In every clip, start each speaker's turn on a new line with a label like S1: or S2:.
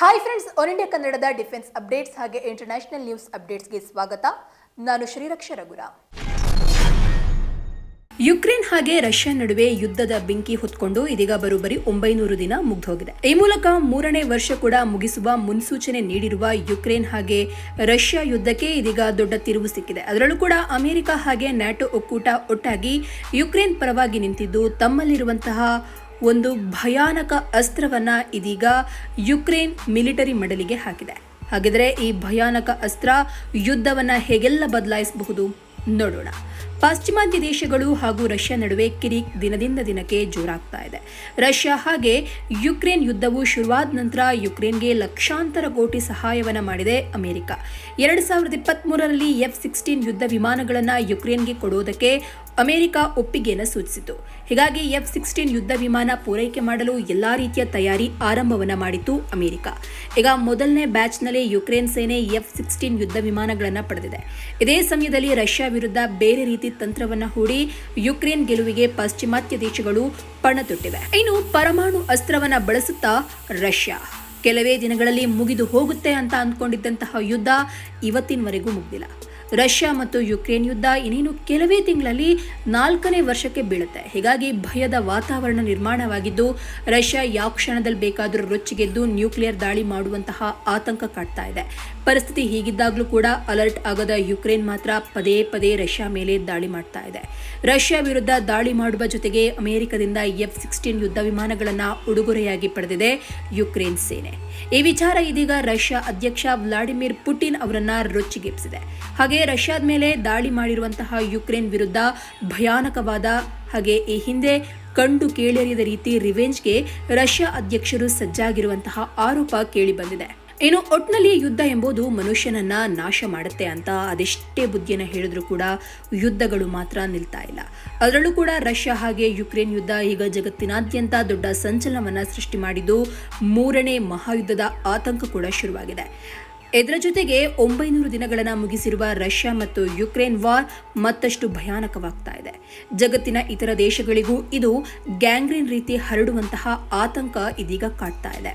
S1: Hi friends all India ಕನ್ನಡದ defence updates ಹಾಗೆ international news ಅಪ್ಡೇಟ್ಸ್ಗೆ ಸ್ವಾಗತ. ನಾನು ಶ್ರೀರಕ್ಷ ರಘುರ. ಯುಕ್ರೇನ್ ಹಾಗೆ ರಷ್ಯಾ ನಡುವೆ ಯುದ್ಧದ ಬೆಂಕಿ ಹೊತ್ಕೊಂಡು ಇದೀಗ ಬರೋಬ್ಬರಿ ಒಂಬೈನೂರು ದಿನ ಮುಗ್ದೋಗಿದೆ. ಈ ಮೂಲಕ ಮೂರನೇ ವರ್ಷ ಕೂಡ ಮುಗಿಸುವ ಮುನ್ಸೂಚನೆ ನೀಡಿರುವ ಯುಕ್ರೇನ್ ಹಾಗೆ ರಷ್ಯಾ ಯುದ್ಧಕ್ಕೆ ಇದೀಗ ದೊಡ್ಡ ತಿರುವು ಸಿಕ್ಕಿದೆ. ಅದರಲ್ಲೂ ಕೂಡ ಅಮೆರಿಕ ಹಾಗೆ ನ್ಯಾಟೋ ಒಕ್ಕೂಟ ಒಟ್ಟಾಗಿ ಯುಕ್ರೇನ್ ಪರವಾಗಿ ನಿಂತಿದ್ದು ತಮ್ಮಲ್ಲಿರುವಂತಹ ಒಂದು ಭಯಾನಕ ಅಸ್ತ್ರವನ್ನ ಇದೀಗ ಯುಕ್ರೇನ್ ಮಿಲಿಟರಿ ಮಡಲಿಗೆ ಹಾಕಿದೆ. ಹಾಗಿದ್ರೆ ಈ ಭಯಾನಕ ಅಸ್ತ್ರ ಯುದ್ಧವನ್ನ ಹೇಗೆಲ್ಲ ಬದಲಾಯಿಸಬಹುದು ನೋಡೋಣ. ಪಾಶ್ಚಿಮಾತ್ಯ ದೇಶಗಳು ಹಾಗೂ ರಷ್ಯಾ ನಡುವೆ ಕಿರಿಕ್ ದಿನದಿಂದ ದಿನಕ್ಕೆ ಜೋರಾಗ್ತಾ ಇದೆ. ರಷ್ಯಾ ಹಾಗೆ ಯುಕ್ರೇನ್ ಯುದ್ಧವು ಶುರುವಾದ ನಂತರ ಯುಕ್ರೇನ್ಗೆ ಲಕ್ಷಾಂತರ ಕೋಟಿ ಸಹಾಯವನ್ನು ಮಾಡಿದೆ ಅಮೆರಿಕ. ಎರಡು ಸಾವಿರದ ಇಪ್ಪತ್ಮೂರರಲ್ಲಿ ಎಫ್ ಸಿಕ್ಸ್ಟೀನ್ ಯುದ್ಧ ವಿಮಾನಗಳನ್ನು ಯುಕ್ರೇನ್ಗೆ ಕೊಡುವುದಕ್ಕೆ ಅಮೆರಿಕ ಒಪ್ಪಿಗೆಯನ್ನು ಸೂಚಿಸಿತು. ಹೀಗಾಗಿ ಎಫ್ ಸಿಕ್ಸ್ಟೀನ್ ಯುದ್ಧ ವಿಮಾನ ಪೂರೈಕೆ ಮಾಡಲು ಎಲ್ಲಾ ರೀತಿಯ ತಯಾರಿ ಆರಂಭವನ್ನ ಮಾಡಿತು ಅಮೆರಿಕ. ಈಗ ಮೊದಲನೇ ಬ್ಯಾಚ್ನಲ್ಲಿ ಯುಕ್ರೇನ್ ಸೇನೆ ಎಫ್ ಸಿಕ್ಸ್ಟೀನ್ ಯುದ್ಧ ವಿಮಾನಗಳನ್ನು ಪಡೆದಿದೆ. ಇದೇ ಸಮಯದಲ್ಲಿ ರಷ್ಯಾ ವಿರುದ್ಧ ಬೇರೆ ರೀತಿ ತಂತ್ರವನ್ನ ಹೂಡಿ ಯುಕ್ರೇನ್ ಗೆಲುವಿಗೆ ಪಾಶ್ಚಿಮಾತ್ಯ ದೇಶಗಳು ಪಣ ತೊಟ್ಟಿವೆ ಇನ್ನು ಪರಮಾಣು ಅಸ್ತ್ರವನ್ನ ಬಳಸುತ್ತಾ ರಷ್ಯಾ. ಕೆಲವೇ ದಿನಗಳಲ್ಲಿ ಮುಗಿದು ಹೋಗುತ್ತೆ ಅಂತ ಅಂದ್ಕೊಂಡಿದ್ದಂತಹ ಯುದ್ಧ ಇವತ್ತಿನವರೆಗೂ ಮುಗ್ದಿಲ್ಲ. ರಷ್ಯಾ ಮತ್ತು ಯುಕ್ರೇನ್ ಯುದ್ಧ ಇನ್ನೇನು ಕೆಲವೇ ತಿಂಗಳಲ್ಲಿ ನಾಲ್ಕನೇ ವರ್ಷಕ್ಕೆ ಬೀಳುತ್ತೆ. ಹೀಗಾಗಿ ಭಯದ ವಾತಾವರಣ ನಿರ್ಮಾಣವಾಗಿದ್ದು, ರಷ್ಯಾ ಯಾವ ಕ್ಷಣದಲ್ಲಿ ಬೇಕಾದರೂ ರೊಚ್ಚಿಗೆದ್ದು ನ್ಯೂಕ್ಲಿಯರ್ ದಾಳಿ ಮಾಡುವಂತಹ ಆತಂಕ ಕಾಡ್ತಾ ಇದೆ. ಪರಿಸ್ಥಿತಿ ಹೀಗಿದ್ದಾಗಲೂ ಕೂಡ ಅಲರ್ಟ್ ಆಗದ ಯುಕ್ರೇನ್ ಮಾತ್ರ ಪದೇ ಪದೇ ರಷ್ಯಾ ಮೇಲೆ ದಾಳಿ ಮಾಡ್ತಾ ಇದೆ. ರಷ್ಯಾ ವಿರುದ್ಧ ದಾಳಿ ಮಾಡುವ ಜೊತೆಗೆ ಅಮೆರಿಕದಿಂದ ಎಫ್ ಸಿಕ್ಸ್ಟೀನ್ ಯುದ್ಧ ವಿಮಾನಗಳನ್ನು ಉಡುಗೊರೆಯಾಗಿ ಪಡೆದಿದೆ ಯುಕ್ರೇನ್ ಸೇನೆ. ಈ ವಿಚಾರ ಇದೀಗ ರಷ್ಯಾ ಅಧ್ಯಕ್ಷ ವ್ಲಾಡಿಮಿರ್ ಪುಟಿನ್ ಅವರನ್ನ ರೊಚ್ಚಿಗೆಪ್ಸಿದೆ ಹಾಗೆ ರಷ್ಯಾದ ಮೇಲೆ ದಾಳಿ ಮಾಡಿರುವಂತಹ ಯುಕ್ರೇನ್ ವಿರುದ್ಧ ಭಯಾನಕವಾದ ಹಾಗೆ ಈ ಹಿಂದೆ ಕಂಡು ಕೇಳರಿಯದ ರೀತಿ ರಿವೆಂಜ್ಗೆ ರಷ್ಯಾ ಅಧ್ಯಕ್ಷರು ಸಜ್ಜಾಗಿರುವಂತಹ ಆರೋಪ ಕೇಳಿಬಂದಿದೆ ಇನ್ನು ಒಟ್ನಲ್ಲಿ ಯುದ್ಧ ಎಂಬುದು ಮನುಷ್ಯನನ್ನ ನಾಶ ಮಾಡುತ್ತೆ ಅಂತ ಅದೆಷ್ಟೇ ಬುದ್ಧಿಯನ್ನು ಹೇಳಿದ್ರು ಕೂಡ ಯುದ್ಧಗಳು ಮಾತ್ರ ನಿಲ್ತಾ ಇಲ್ಲ. ಅದರಲ್ಲೂ ಕೂಡ ರಷ್ಯಾ ಹಾಗೆ ಯುಕ್ರೇನ್ ಯುದ್ಧ ಈಗ ಜಗತ್ತಿನಾದ್ಯಂತ ದೊಡ್ಡ ಸಂಚಲನವನ್ನ ಸೃಷ್ಟಿ ಮಾಡಿದ್ದು ಮೂರನೇ ಮಹಾಯುದ್ಧದ ಆತಂಕ ಕೂಡ ಶುರುವಾಗಿದೆ. ಇದರ ಜೊತೆಗೆ ಒಂಬೈನೂರು ದಿನಗಳನ್ನು ಮುಗಿಸಿರುವ ರಷ್ಯಾ ಮತ್ತು ಯುಕ್ರೇನ್ ವಾರ್ ಮತ್ತಷ್ಟು ಭಯಾನಕವಾಗ್ತಾ ಇದೆ. ಜಗತ್ತಿನ ಇತರ ದೇಶಗಳಿಗೂ ಇದು ಗ್ಯಾಂಗ್ರೀನ್ ರೀತಿ ಹರಡುವಂತಹ ಆತಂಕ ಇದೀಗ ಕಾಡ್ತಾ ಇದೆ.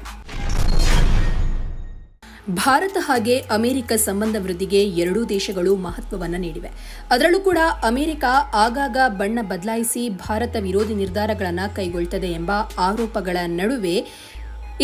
S1: ಭಾರತ ಹಾಗೆ ಅಮೆರಿಕ ಸಂಬಂಧ ವೃದ್ಧಿಗೆ ಎರಡೂ ದೇಶಗಳು ಮಹತ್ವವನ್ನು ನೀಡಿವೆ. ಅದರಲ್ಲೂ ಕೂಡ ಅಮೆರಿಕ ಆಗಾಗ ಬಣ್ಣ ಬದಲಾಯಿಸಿ ಭಾರತ ವಿರೋಧಿ ನಿರ್ಧಾರಗಳನ್ನು ಕೈಗೊಳ್ಳುತ್ತದೆ ಎಂಬ ಆರೋಪಗಳ ನಡುವೆ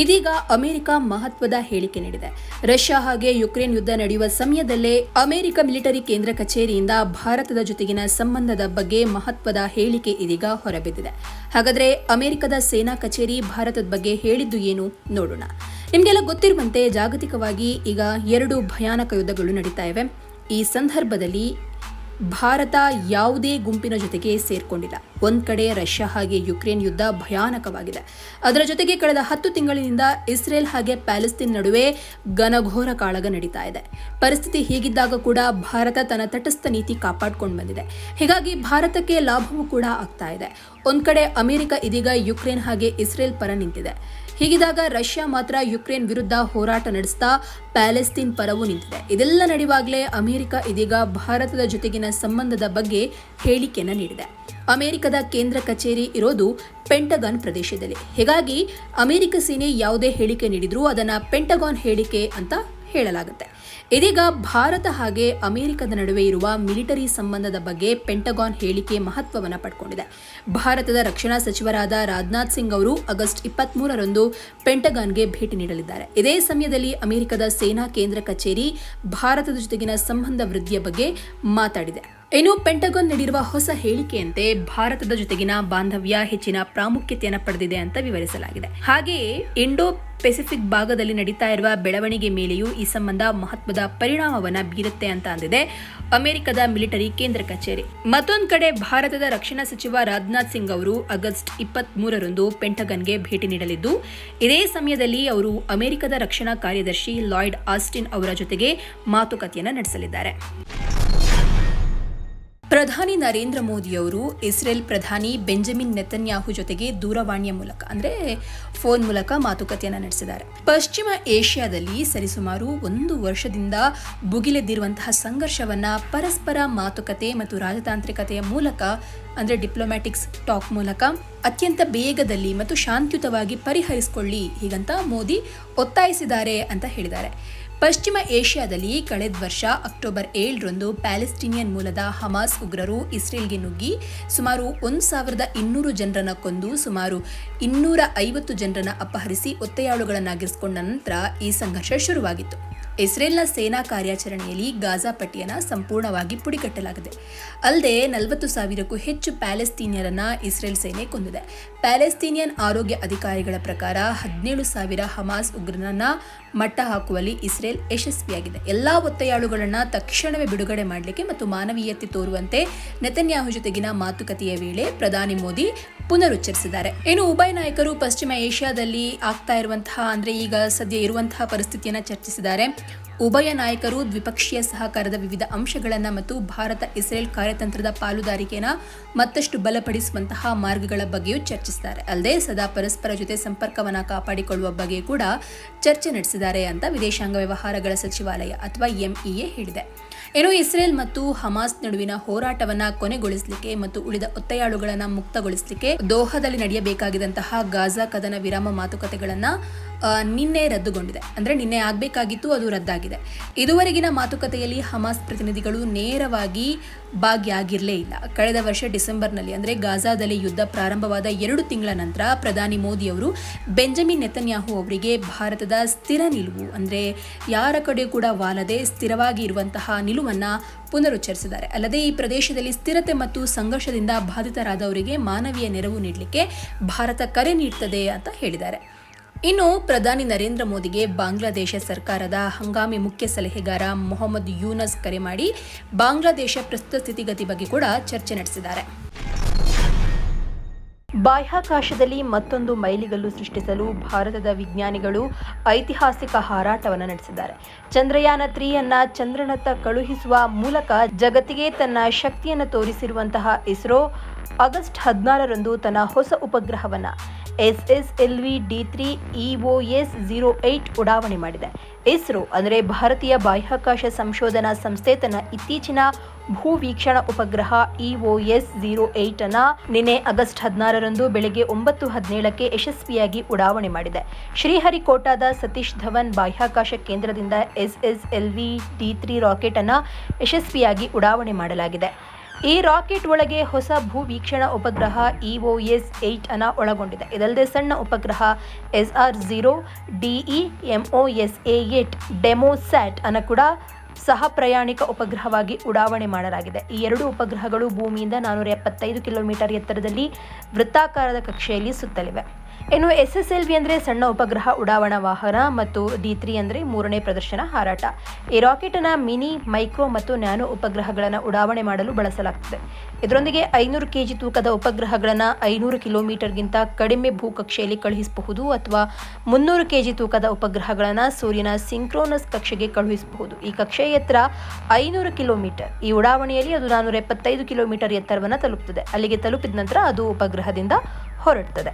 S1: ಇದೀಗ ಅಮೆರಿಕ ಮಹತ್ವದ ಹೇಳಿಕೆ ನೀಡಿದೆ. ರಷ್ಯಾ ಹಾಗೆ ಯುಕ್ರೇನ್ ಯುದ್ಧ ನಡೆಯುವ ಸಮಯದಲ್ಲೇ ಅಮೆರಿಕ ಮಿಲಿಟರಿ ಕೇಂದ್ರ ಕಚೇರಿಯಿಂದ ಭಾರತದ ಜೊತೆಗಿನ ಸಂಬಂಧದ ಬಗ್ಗೆ ಮಹತ್ವದ ಹೇಳಿಕೆ ಇದೀಗ ಹೊರಬಿದ್ದಿದೆ. ಹಾಗಾದ್ರೆ ಅಮೆರಿಕದ ಸೇನಾ ಕಚೇರಿ ಭಾರತದ ಬಗ್ಗೆ ಹೇಳಿದ್ದು ಏನು ನೋಡೋಣ. ನಿಮಗೆಲ್ಲ ಗೊತ್ತಿರುವಂತೆ ಜಾಗತಿಕವಾಗಿ ಈಗ ಎರಡು ಭಯಾನಕ ಯುದ್ಧಗಳು ನಡೀತಾ ಇವೆ. ಈ ಸಂದರ್ಭದಲ್ಲಿ ಭಾರತ ಯಾವುದೇ ಗುಂಪಿನ ಜೊತೆಗೆ ಸೇರ್ಕೊಂಡಿಲ್ಲ. ಒಂದ್ ಕಡೆ ರಷ್ಯಾ ಹಾಗೆ ಯುಕ್ರೇನ್ ಯುದ್ಧ ಭಯಾನಕವಾಗಿದೆ. ಅದರ ಜೊತೆಗೆ ಕಳೆದ ಹತ್ತು ತಿಂಗಳಿನಿಂದ ಇಸ್ರೇಲ್ ಹಾಗೆ ಪ್ಯಾಲೆಸ್ತೀನ್ ನಡುವೆ ಘನಘೋರ ಕಾಳಗ ನಡೀತಾ ಇದೆ. ಪರಿಸ್ಥಿತಿ ಹೀಗಿದ್ದಾಗ ಕೂಡ ಭಾರತ ತನ್ನ ತಟಸ್ಥ ನೀತಿ ಕಾಪಾಡ್ಕೊಂಡು ಬಂದಿದೆ. ಹೀಗಾಗಿ ಭಾರತಕ್ಕೆ ಲಾಭವೂ ಕೂಡ ಆಗ್ತಾ ಇದೆ. ಒಂದ್ ಕಡೆ ಅಮೆರಿಕ ಇದೀಗ ಯುಕ್ರೇನ್ ಹಾಗೆ ಇಸ್ರೇಲ್ ಪರ ನಿಂತಿದೆ. ಹೀಗಿದಾಗ ರಷ್ಯಾ ಮಾತ್ರ ಯುಕ್ರೇನ್ ವಿರುದ್ಧ ಹೋರಾಟ ನಡೆಸ್ತಾ ಪ್ಯಾಲೆಸ್ತೀನ್ ಪರವೂ ನಿಂತಿದೆ. ಇದೆಲ್ಲ ನಡೆಯುವಾಗಲೇ ಅಮೆರಿಕ ಇದೀಗ ಭಾರತದ ಜೊತೆಗಿನ ಸಂಬಂಧದ ಬಗ್ಗೆ ಹೇಳಿಕೆಯನ್ನು ನೀಡಿದೆ. ಅಮೆರಿಕದ ಕೇಂದ್ರ ಕಚೇರಿ ಇರೋದು ಪೆಂಟಗಾನ್ ಪ್ರದೇಶದಲ್ಲಿ. ಹೀಗಾಗಿ ಅಮೆರಿಕ ಸೇನೆ ಯಾವುದೇ ಹೇಳಿಕೆ ನೀಡಿದ್ರೂ ಅದನ್ನು ಪೆಂಟಗಾನ್ ಹೇಳಿಕೆ ಅಂತ ಹೇಳಲಾಗುತ್ತೆ. ಇದೀಗ ಭಾರತ ಹಾಗೆ ಅಮೆರಿಕದ ನಡುವೆ ಇರುವ ಮಿಲಿಟರಿ ಸಂಬಂಧದ ಬಗ್ಗೆ ಪೆಂಟಗಾನ್ ಹೇಳಿಕೆ ಮಹತ್ವವನ್ನು ಪಡ್ಕೊಂಡಿದೆ. ಭಾರತದ ರಕ್ಷಣಾ ಸಚಿವರಾದ ರಾಜನಾಥ್ ಸಿಂಗ್ ಅವರು ಆಗಸ್ಟ್ ಇಪ್ಪತ್ಮೂರರಂದು ಪೆಂಟಗಾನ್ಗೆ ಭೇಟಿ ನೀಡಲಿದ್ದಾರೆ. ಇದೇ ಸಮಯದಲ್ಲಿ ಅಮೆರಿಕದ ಸೇನಾ ಕೇಂದ್ರ ಕಚೇರಿ ಭಾರತದ ಜೊತೆಗಿನ ಸಂಬಂಧ ವೃದ್ಧಿಯ ಬಗ್ಗೆ ಮಾತಾಡಿದೆ. ಇನ್ನು ಪೆಂಟಗನ್ ನೀಡಿರುವ ಹೊಸ ಹೇಳಿಕೆಯಂತೆ ಭಾರತದ ಜೊತೆಗಿನ ಬಾಂಧವ್ಯ ಹೆಚ್ಚಿನ ಪ್ರಾಮುಖ್ಯತೆಯನ್ನು ಪಡೆದಿದೆ ಅಂತ ವಿವರಿಸಲಾಗಿದೆ. ಹಾಗೆಯೇ ಇಂಡೋ ಪೆಸಿಫಿಕ್ ಭಾಗದಲ್ಲಿ ನಡೀತಾ ಇರುವ ಬೆಳವಣಿಗೆ ಮೇಲೆಯೂ ಈ ಸಂಬಂಧ ಮಹತ್ವದ ಪರಿಣಾಮವನ್ನು ಬೀರುತ್ತೆ ಅಂತ ಅಂದಿದೆ ಅಮೆರಿಕದ ಮಿಲಿಟರಿ ಕೇಂದ್ರ ಕಚೇರಿ. ಮತ್ತೊಂದು ಕಡೆ ಭಾರತದ ರಕ್ಷಣಾ ಸಚಿವ ರಾಜನಾಥ್ ಸಿಂಗ್ ಅವರು ಆಗಸ್ಟ್ ಇಪ್ಪತ್ತ್ ಮೂರರಂದು ಪೆಂಟಗನ್ಗೆ ಭೇಟಿ ನೀಡಲಿದ್ದು, ಇದೇ ಸಮಯದಲ್ಲಿ ಅವರು ಅಮೆರಿಕದ ರಕ್ಷಣಾ ಕಾರ್ಯದರ್ಶಿ ಲಾಯ್ಡ್ ಆಸ್ಟಿನ್ ಅವರ ಜೊತೆಗೆ ಮಾತುಕತೆಯನ್ನು ನಡೆಸಲಿದ್ದಾರೆ. ಪ್ರಧಾನಿ ನರೇಂದ್ರ ಮೋದಿಯವರು ಇಸ್ರೇಲ್ ಪ್ರಧಾನಿ ಬೆಂಜಮಿನ್ ನೆತನ್ಯಾಹು ಜೊತೆಗೆ ದೂರವಾಣಿಯ ಮೂಲಕ, ಅಂದ್ರೆ ಫೋನ್ ಮೂಲಕ ಮಾತುಕತೆಯನ್ನು ನಡೆಸಿದ್ದಾರೆ. ಪಶ್ಚಿಮ ಏಷ್ಯಾದಲ್ಲಿ ಸರಿಸುಮಾರು ಒಂದು ವರ್ಷದಿಂದ ಭುಗಿಲೆದ್ದಿರುವಂತಹ ಸಂಘರ್ಷವನ್ನ ಪರಸ್ಪರ ಮಾತುಕತೆ ಮತ್ತು ರಾಜತಾಂತ್ರಿಕತೆಯ ಮೂಲಕ, ಅಂದ್ರೆ ಡಿಪ್ಲೊಮ್ಯಾಟಿಕ್ಸ್ ಟಾಕ್ ಮೂಲಕ ಅತ್ಯಂತ ಬೇಗದಲ್ಲಿ ಮತ್ತು ಶಾಂತಿಯುತವಾಗಿ ಪರಿಹರಿಸಿಕೊಳ್ಳಿ ಹೀಗಂತ ಮೋದಿ ಒತ್ತಾಯಿಸಿದ್ದಾರೆ ಅಂತ ಹೇಳಿದ್ದಾರೆ. ಪಶ್ಚಿಮ ಏಷ್ಯಾದಲ್ಲಿ ಕಳೆದ ವರ್ಷ ಅಕ್ಟೋಬರ್ ಏಳರಂದು ಪ್ಯಾಲೆಸ್ಟಿನಿಯನ್ ಮೂಲದ ಹಮಾಸ್ ಉಗ್ರರು ಇಸ್ರೇಲ್ಗೆ ನುಗ್ಗಿ ಸುಮಾರು ಒಂದು ಸಾವಿರದ ಇನ್ನೂರು ಜನರನ್ನು ಕೊಂದು ಸುಮಾರು ಇನ್ನೂರ ಐವತ್ತು ಜನರನ್ನು ಅಪಹರಿಸಿ ಒತ್ತೆಯಾಳುಗಳನ್ನಾಗಿರಿಸಿಕೊಂಡ ನಂತರ ಈ ಸಂಘರ್ಷ ಶುರುವಾಗಿತ್ತು. ಇಸ್ರೇಲ್ನ ಸೇನಾ ಕಾರ್ಯಾಚರಣೆಯಲ್ಲಿ ಗಾಜಾ ಪಟ್ಟಿಯನ್ನು ಸಂಪೂರ್ಣವಾಗಿ ಪುಡಿಕಟ್ಟಲಾಗಿದೆ. ಅಲ್ಲದೆ ನಲವತ್ತು ಸಾವಿರಕ್ಕೂ ಹೆಚ್ಚು ಪ್ಯಾಲೆಸ್ತೀನಿಯರನ್ನ ಇಸ್ರೇಲ್ ಸೇನೆ ಕೊಂದಿದೆ. ಪ್ಯಾಲೆಸ್ತೀನಿಯನ್ ಆರೋಗ್ಯ ಅಧಿಕಾರಿಗಳ ಪ್ರಕಾರ ಹದಿನೇಳು ಸಾವಿರ ಹಮಾಸ್ ಉಗ್ರನನ್ನ ಮಟ್ಟ ಹಾಕುವಲ್ಲಿ ಇಸ್ರೇಲ್ ಯಶಸ್ವಿಯಾಗಿದೆ. ಎಲ್ಲಾ ಒತ್ತೆಯಾಳುಗಳನ್ನ ತಕ್ಷಣವೇ ಬಿಡುಗಡೆ ಮಾಡಲಿಕ್ಕೆ ಮತ್ತು ಮಾನವೀಯತೆ ತೋರುವಂತೆ ನೆತನ್ಯಾಹು ಜೊತೆಗಿನ ಮಾತುಕತೆಯ ವೇಳೆ ಪ್ರಧಾನಿ ಮೋದಿ ಪುನರುಚ್ಚರಿಸಿದ್ದಾರೆ. ಇನ್ನು ಉಭಯ ನಾಯಕರು ಪಶ್ಚಿಮ ಏಷ್ಯಾದಲ್ಲಿ ಆಗ್ತಾ ಇರುವಂತಹ ಅಂದ್ರೆ ಈಗ ಸದ್ಯ ಇರುವಂತಹ ಪರಿಸ್ಥಿತಿಯನ್ನ ಚರ್ಚಿಸಿದ್ದಾರೆ. ಉಭಯ ನಾಯಕರು ದ್ವಿಪಕ್ಷೀಯ ಸಹಕಾರದ ವಿವಿಧ ಅಂಶಗಳನ್ನು ಮತ್ತು ಭಾರತ ಇಸ್ರೇಲ್ ಕಾರ್ಯತಂತ್ರದ ಪಾಲುದಾರಿಕೆನ ಮತ್ತಷ್ಟು ಬಲಪಡಿಸುವಂತಹ ಮಾರ್ಗಗಳ ಬಗ್ಗೆಯೂ ಚರ್ಚಿಸಿದ್ದಾರೆ ಅಲ್ಲದೆ ಸದಾ ಪರಸ್ಪರ ಜೊತೆ ಸಂಪರ್ಕವನ್ನು ಕಾಪಾಡಿಕೊಳ್ಳುವ ಬಗ್ಗೆ ಕೂಡ ಚರ್ಚೆ ನಡೆಸಿದ್ದಾರೆ ಅಂತ ವಿದೇಶಾಂಗ ವ್ಯವಹಾರಗಳ ಸಚಿವಾಲಯ ಅಥವಾ ಎಂಇಎ ಹೇಳಿದೆ. ಏನು ಇಸ್ರೇಲ್ ಮತ್ತು ಹಮಾಸ್ ನಡುವಿನ ಹೋರಾಟವನ್ನ ಕೊನೆಗೊಳಿಸಲಿಕ್ಕೆ ಮತ್ತು ಉಳಿದ ಒತ್ತೆಯಾಳುಗಳನ್ನು ಮುಕ್ತಗೊಳಿಸಲಿಕ್ಕೆ ದೋಹದಲ್ಲಿ ನಡೆಯಬೇಕಾಗಿದ್ದಂತಹ ಗಾಜಾ ಕದನ ವಿರಾಮ ಮಾತುಕತೆಗಳನ್ನು ನಿನ್ನೆ ರದ್ದುಗೊಂಡಿದೆ. ಅಂದ್ರೆ ನಿನ್ನೆ ಆಗಬೇಕಾಗಿತ್ತು, ಅದು ರದ್ದಾಗಿದೆ. ಇದುವರೆಗಿನ ಮಾತುಕತೆಯಲ್ಲಿ ಹಮಾಸ್ ಪ್ರತಿನಿಧಿಗಳು ನೇರವಾಗಿ ಭಾಗಿಯಾಗಿರಲೇ ಇಲ್ಲ. ಕಳೆದ ವರ್ಷ ಡಿಸೆಂಬರ್ನಲ್ಲಿ ಅಂದರೆ ಗಾಜಾದಲ್ಲಿ ಯುದ್ಧ ಪ್ರಾರಂಭವಾದ ಎರಡು ತಿಂಗಳ ನಂತರ ಪ್ರಧಾನಿ ಮೋದಿ ಅವರು ಬೆಂಜಮಿನ್ ನೆತನ್ಯಾಹು ಅವರಿಗೆ ಭಾರತದ ಸ್ಥಿರ ನಿಲುವು ಅಂದರೆ ಯಾರ ಕಡೆ ಕೂಡ ವಾಲದೆ ಸ್ಥಿರವಾಗಿ ಇರುವಂತಹ ನಿಲುವನ್ನು ಪುನರುಚ್ಚರಿಸಿದ್ದಾರೆ. ಅಲ್ಲದೆ ಈ ಪ್ರದೇಶದಲ್ಲಿ ಸ್ಥಿರತೆ ಮತ್ತು ಸಂಘರ್ಷದಿಂದ ಬಾಧಿತರಾದವರಿಗೆ ಮಾನವೀಯ ನೆರವು ನೀಡಲಿಕ್ಕೆ ಭಾರತ ಕರೆ ನೀಡುತ್ತದೆ ಅಂತ ಹೇಳಿದ್ದಾರೆ. ಇನ್ನು ಪ್ರಧಾನಿ ನರೇಂದ್ರ ಮೋದಿಗೆ ಬಾಂಗ್ಲಾದೇಶ ಸರ್ಕಾರದ ಹಂಗಾಮಿ ಮುಖ್ಯ ಸಲಹೆಗಾರ ಮೊಹಮ್ಮದ್ ಯೂನಸ್ ಕರೆ ಮಾಡಿ ಬಾಂಗ್ಲಾದೇಶ ಪ್ರಸ್ತುತ ಸ್ಥಿತಿಗತಿ ಬಗ್ಗೆ ಕೂಡ ಚರ್ಚೆ ನಡೆಸಿದ್ದಾರೆ. ಬಾಹ್ಯಾಕಾಶದಲ್ಲಿ ಮತ್ತೊಂದು ಮೈಲಿಗಲ್ಲು ಸೃಷ್ಟಿಸಲು ಭಾರತದ ವಿಜ್ಞಾನಿಗಳು ಐತಿಹಾಸಿಕ ಹಾರಾಟವನ್ನು ನಡೆಸಿದ್ದಾರೆ. ಚಂದ್ರಯಾನ ತ್ರೀಯನ್ನ ಚಂದ್ರನತ್ತ ಕಳುಹಿಸುವ ಮೂಲಕ ಜಗತ್ತಿಗೆ ತನ್ನ ಶಕ್ತಿಯನ್ನು ತೋರಿಸಿರುವಂತಹ ಇಸ್ರೋ ಆಗಸ್ಟ್ ಹದಿನಾರರಂದು ತನ್ನ ಹೊಸ ಉಪಗ್ರಹವನ್ನು S S L V D three EOS zero eight ಉಡಾವಣೆ ಮಾಡಿದೆ. ಇಸ್ರೋ ಅಂದರೆ ಭಾರತೀಯ ಬಾಹ್ಯಾಕಾಶ ಸಂಶೋಧನಾ ಸಂಸ್ಥೆ ತನ್ನ ಇತ್ತೀಚಿನ ಭೂ ವೀಕ್ಷಣಾ ಉಪಗ್ರಹ ಇಒಎಸ್ ಝೀರೋ ಏಟ್ ಅನ್ನ ನಿನ್ನೆ ಆಗಸ್ಟ್ ಹದಿನಾರರಂದು ಬೆಳಗ್ಗೆ ಒಂಬತ್ತು ಹದಿನೇಳಕ್ಕೆ ಯಶಸ್ವಿಯಾಗಿ ಉಡಾವಣೆ ಮಾಡಿದೆ. ಶ್ರೀಹರಿಕೋಟಾದ ಸತೀಶ್ ಧವನ್ ಬಾಹ್ಯಾಕಾಶ ಕೇಂದ್ರದಿಂದ S S L V D three rocket ಅನ್ನ ಯಶಸ್ವಿಯಾಗಿ ಉಡಾವಣೆ ಮಾಡಲಾಗಿದೆ. ಈ ರಾಕೆಟ್ ಒಳಗೆ ಹೊಸ ಭೂ ವೀಕ್ಷಣಾ ಉಪಗ್ರಹ ಇಒಎಸ್ ಏಟ್ ಅನ್ನು ಒಳಗೊಂಡಿದೆ. ಇದಲ್ಲದೆ ಸಣ್ಣ ಉಪಗ್ರಹ S R zero DE MOS A eight demosat ಅನ್ನು ಕೂಡ ಸಹ ಪ್ರಯಾಣಿಕ ಉಪಗ್ರಹವಾಗಿ ಉಡಾವಣೆ ಮಾಡಲಾಗಿದೆ. ಈ ಎರಡು ಉಪಗ್ರಹಗಳು ಭೂಮಿಯಿಂದ ನಾನೂರ ಎಪ್ಪತ್ತೈದು ಕಿಲೋಮೀಟರ್ ಎತ್ತರದಲ್ಲಿ ವೃತ್ತಾಕಾರದ ಕಕ್ಷೆಯಲ್ಲಿ ಸುತ್ತಲಿವೆ. ಇನ್ನು ಎಸ್ ಎಸ್ ಎಲ್ ವಿ ಅಂದರೆ ಸಣ್ಣ ಉಪಗ್ರಹ ಉಡಾವಣಾ ವಾಹನ ಮತ್ತು ಡಿ ತ್ರೀ ಅಂದರೆ ಮೂರನೇ ಪ್ರದರ್ಶನ ಹಾರಾಟ. ಈ ರಾಕೆಟನ್ನು ಮಿನಿ, ಮೈಕ್ರೋ ಮತ್ತು ನ್ಯಾನೋ ಉಪಗ್ರಹಗಳನ್ನು ಉಡಾವಣೆ ಮಾಡಲು ಬಳಸಲಾಗುತ್ತದೆ ಇದರೊಂದಿಗೆ ಐನೂರು ಕೆಜಿ ತೂಕದ ಉಪಗ್ರಹಗಳನ್ನು ಐನೂರು ಕಿಲೋಮೀಟರ್ಗಿಂತ ಕಡಿಮೆ ಭೂಕಕ್ಷೆಯಲ್ಲಿ ಕಳುಹಿಸಬಹುದು ಅಥವಾ ಮುನ್ನೂರು ಕೆಜಿ ತೂಕದ ಉಪಗ್ರಹಗಳನ್ನು ಸೂರ್ಯನ ಸಿಂಕ್ರೋನಸ್ ಕಕ್ಷೆಗೆ ಕಳುಹಿಸಬಹುದು. ಈ ಕಕ್ಷೆಯ ಎತ್ತರ ಐನೂರು ಕಿಲೋಮೀಟರ್. ಈ ಉಡಾವಣೆಯಲ್ಲಿ ಅದು ನಾನೂರ ಎಪ್ಪತ್ತೈದು ಕಿಲೋಮೀಟರ್ ಎತ್ತರವನ್ನು ತಲುಪುತ್ತದೆ ಅಲ್ಲಿಗೆ ತಲುಪಿದ ನಂತರ ಅದು ಉಪಗ್ರಹದಿಂದ ಹೊರಡ್ತದೆ.